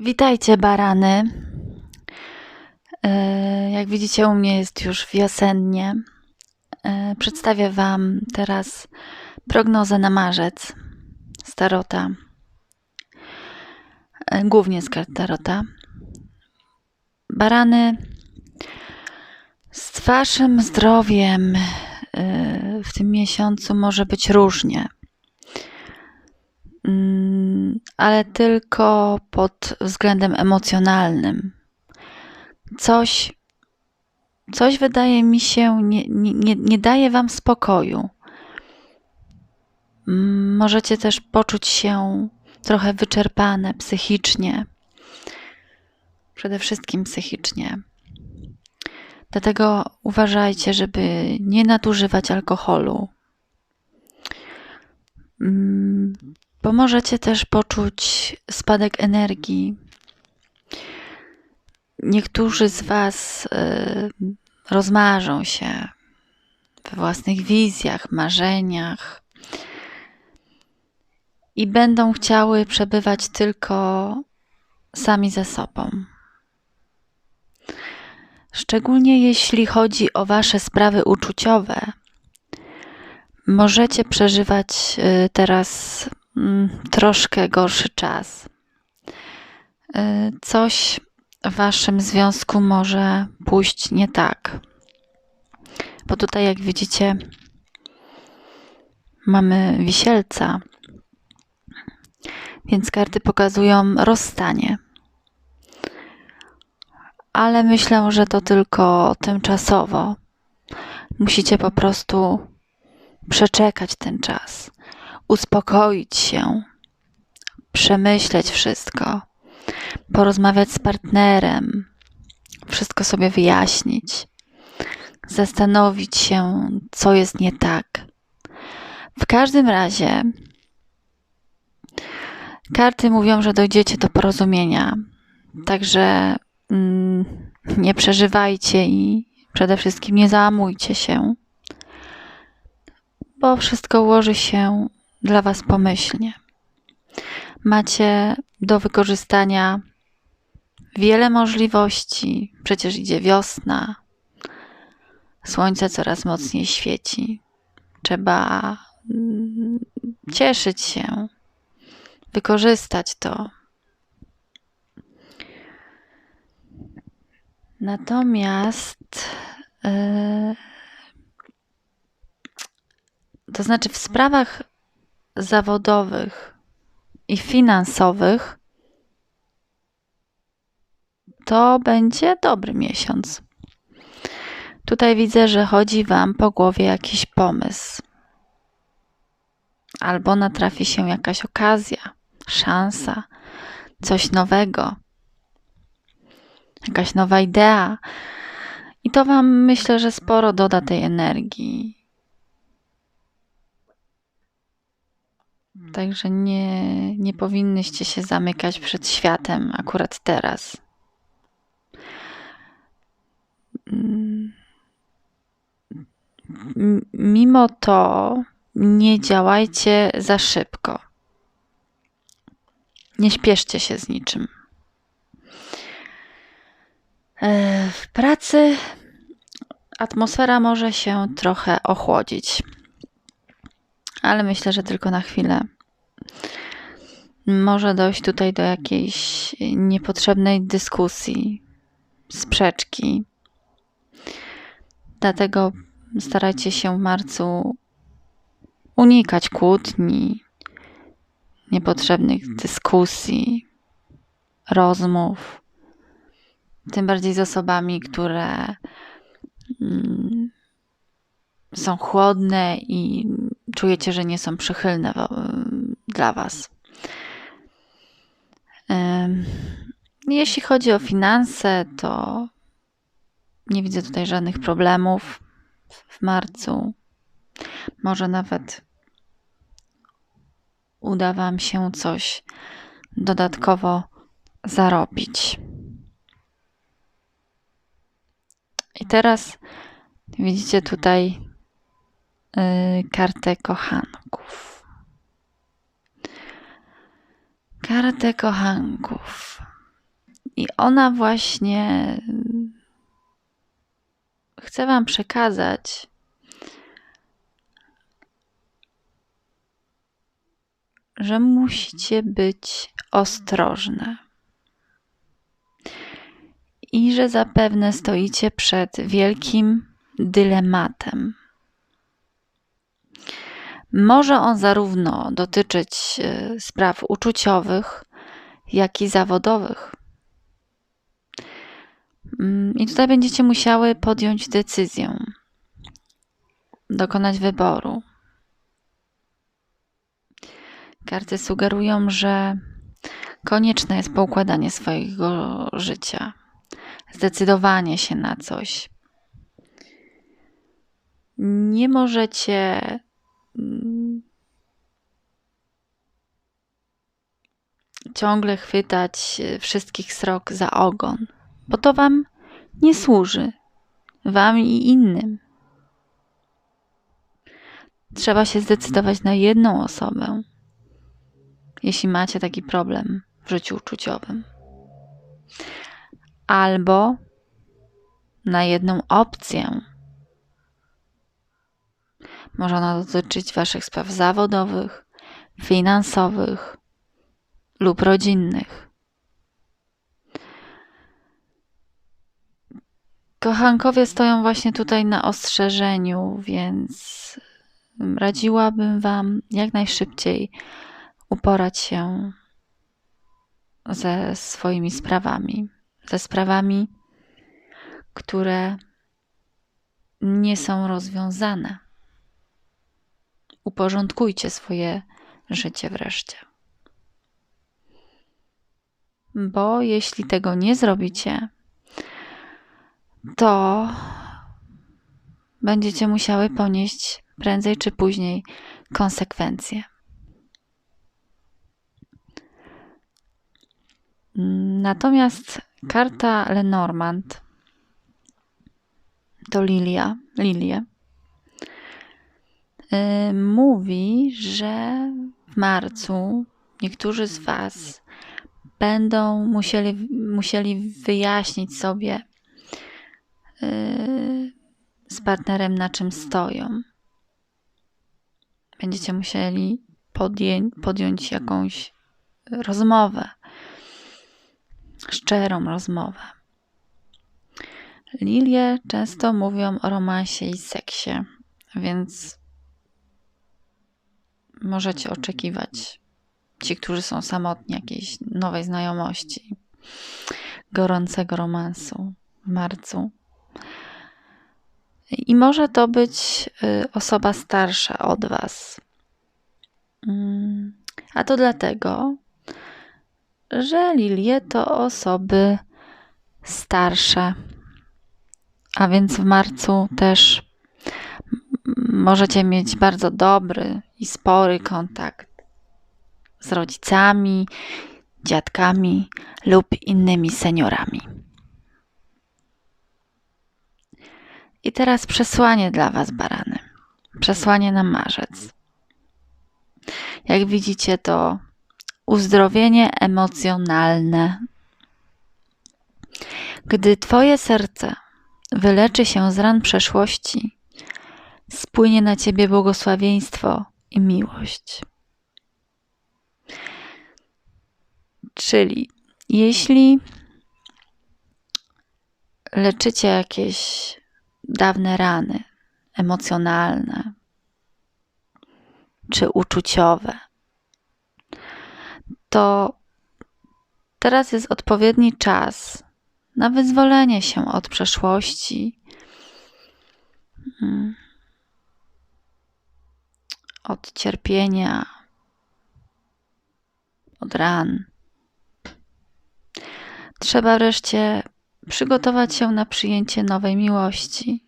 Witajcie, barany. E, Jak widzicie, u mnie jest już wiosennie. E, Przedstawię Wam teraz prognozę na marzec z Tarota. E, Głównie z kart Tarota. Barany, z Waszym zdrowiem w tym miesiącu może być różnie. Mm, ale tylko pod względem emocjonalnym. Coś, coś wydaje mi się, nie, nie, nie, daje Wam spokoju. Mm, Możecie też poczuć się trochę wyczerpane psychicznie. Przede wszystkim psychicznie. Dlatego uważajcie, żeby nie nadużywać alkoholu. Bo możecie też poczuć spadek energii. Niektórzy z Was y, rozmarzą się we własnych wizjach, marzeniach i będą chciały przebywać tylko sami ze sobą. Szczególnie jeśli chodzi o Wasze sprawy uczuciowe, możecie przeżywać y, teraz troszkę gorszy czas. Y, Coś w waszym związku może pójść nie tak. Bo tutaj, jak widzicie, mamy wisielca, więc karty pokazują rozstanie. Ale myślę, że to tylko tymczasowo. Musicie po prostu przeczekać ten czas uspokoić się, przemyśleć wszystko, porozmawiać z partnerem, wszystko sobie wyjaśnić, zastanowić się, co jest nie tak. W każdym razie, karty mówią, że dojdziecie do porozumienia, także mm, nie przeżywajcie i przede wszystkim nie załamujcie się bo wszystko ułoży się dla Was pomyślnie. Macie do wykorzystania wiele możliwości. Przecież idzie wiosna, słońce coraz mocniej świeci. Trzeba mm, cieszyć się, wykorzystać to. Natomiast yy, to znaczy w sprawach zawodowych i finansowych to będzie dobry miesiąc. Tutaj widzę, że chodzi Wam po głowie jakiś pomysł. Albo natrafi się jakaś okazja, szansa, coś nowego, jakaś nowa idea. I to Wam myślę, że sporo doda tej energii. Także nie, nie powinnyście się zamykać przed światem akurat teraz. Mm. Mimo to nie działajcie za szybko. Nie śpieszcie się z niczym. E, W pracy atmosfera może się trochę ochłodzić, ale myślę, że tylko na chwilę może dojść tutaj do jakiejś niepotrzebnej dyskusji, sprzeczki. Dlatego starajcie się w marcu unikać kłótni, niepotrzebnych dyskusji, rozmów. Tym bardziej z osobami, które mm, są chłodne i czujecie, że nie są przychylne dla Was. Jeśli chodzi o finanse, to nie widzę tutaj żadnych problemów w marcu. Może nawet uda Wam się coś dodatkowo zarobić. I teraz widzicie tutaj kartę kochanków. Kartę kochanków. I ona właśnie chce Wam przekazać, że musicie być ostrożne i że zapewne stoicie przed wielkim dylematem. Może on zarówno dotyczyć e, spraw uczuciowych, jak i zawodowych. Mm, I tutaj będziecie musiały podjąć decyzję, dokonać wyboru. Karty sugerują, że konieczne jest poukładanie swojego życia, zdecydowanie się na coś. Nie możecie ciągle chwytać wszystkich srok za ogon, bo to Wam nie służy, Wam i innym. Trzeba się zdecydować na jedną osobę jeśli macie taki problem w życiu uczuciowym. Albo na jedną opcję. Może ona dotyczyć Waszych spraw zawodowych, finansowych lub rodzinnych. Kochankowie stoją właśnie tutaj na ostrzeżeniu, więc radziłabym Wam jak najszybciej uporać się ze swoimi sprawami, ze sprawami, które nie są rozwiązane. Uporządkujcie swoje życie wreszcie. Bo jeśli tego nie zrobicie, to będziecie musiały ponieść prędzej czy później konsekwencje. Natomiast karta Lenormand to Lilia, Lilię, y, mówi, że w marcu niektórzy z Was będą musieli, musieli wyjaśnić sobie y, z partnerem, na czym stoją. Będziecie musieli podję podjąć jakąś rozmowę szczerą rozmowę. Lilie często mówią o romansie i seksie, więc możecie oczekiwać, ci, którzy są samotni, jakiejś nowej znajomości, gorącego romansu w marcu. I może to być y, osoba starsza od Was. Mm, a to dlatego, że lilie to osoby starsze. A więc w marcu też możecie mieć bardzo dobry i spory kontakt z rodzicami, dziadkami lub innymi seniorami. I teraz przesłanie dla Was, barany. Przesłanie na marzec. Jak widzicie, to uzdrowienie emocjonalne. Gdy Twoje serce wyleczy się z ran przeszłości, spłynie na Ciebie błogosławieństwo i miłość. Czyli jeśli leczycie jakieś dawne rany emocjonalne czy uczuciowe, to teraz jest odpowiedni czas na wyzwolenie się od przeszłości, mm, od cierpienia, od ran. Trzeba wreszcie przygotować się na przyjęcie nowej miłości.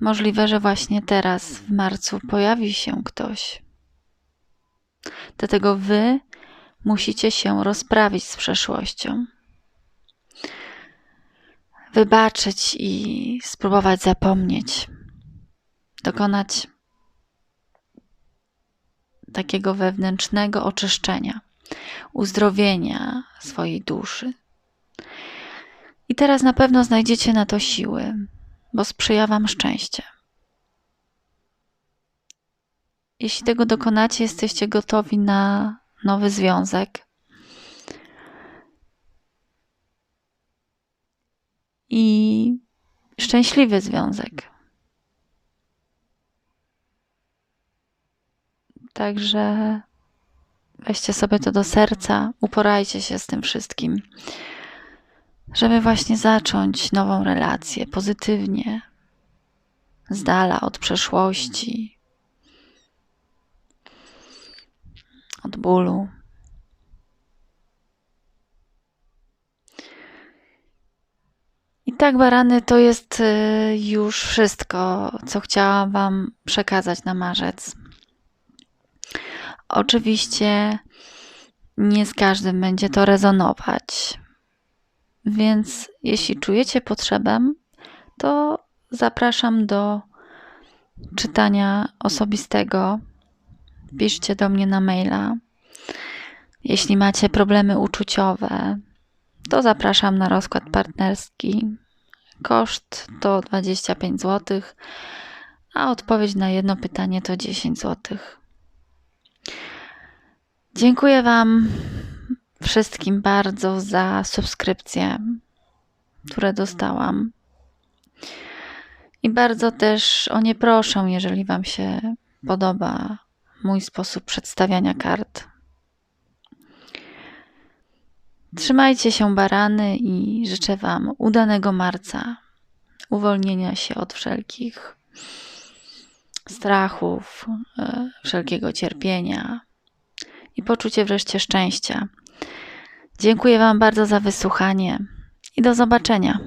Możliwe, że właśnie teraz w marcu pojawi się ktoś Dlatego wy musicie się rozprawić z przeszłością. Wybaczyć i spróbować zapomnieć. Dokonać takiego wewnętrznego oczyszczenia. uzdrowienia swojej duszy. I teraz na pewno znajdziecie na to siły, bo sprzyja Wam szczęście. Jeśli tego dokonacie, jesteście gotowi na nowy związek. I szczęśliwy związek. Także weźcie sobie to do serca, uporajcie się z tym wszystkim, żeby właśnie zacząć nową relację pozytywnie, z dala od przeszłości, od bólu. I tak, barany, to jest y, już wszystko, co chciałam Wam przekazać na marzec. Oczywiście nie z każdym będzie to rezonować. Więc jeśli czujecie potrzebę, to zapraszam do czytania osobistego. Piszcie do mnie na maila. Jeśli macie problemy uczuciowe, to zapraszam na rozkład partnerski. Koszt to 25 zł, a odpowiedź na jedno pytanie to 10 zł. Dziękuję Wam wszystkim bardzo za subskrypcje, które dostałam. I bardzo też o nie proszę, jeżeli Wam się podoba mój sposób przedstawiania kart. Trzymajcie się, barany, i życzę Wam udanego marca, uwolnienia się od wszelkich strachów, e, wszelkiego cierpienia i poczucie wreszcie szczęścia. Dziękuję Wam bardzo za wysłuchanie i do zobaczenia.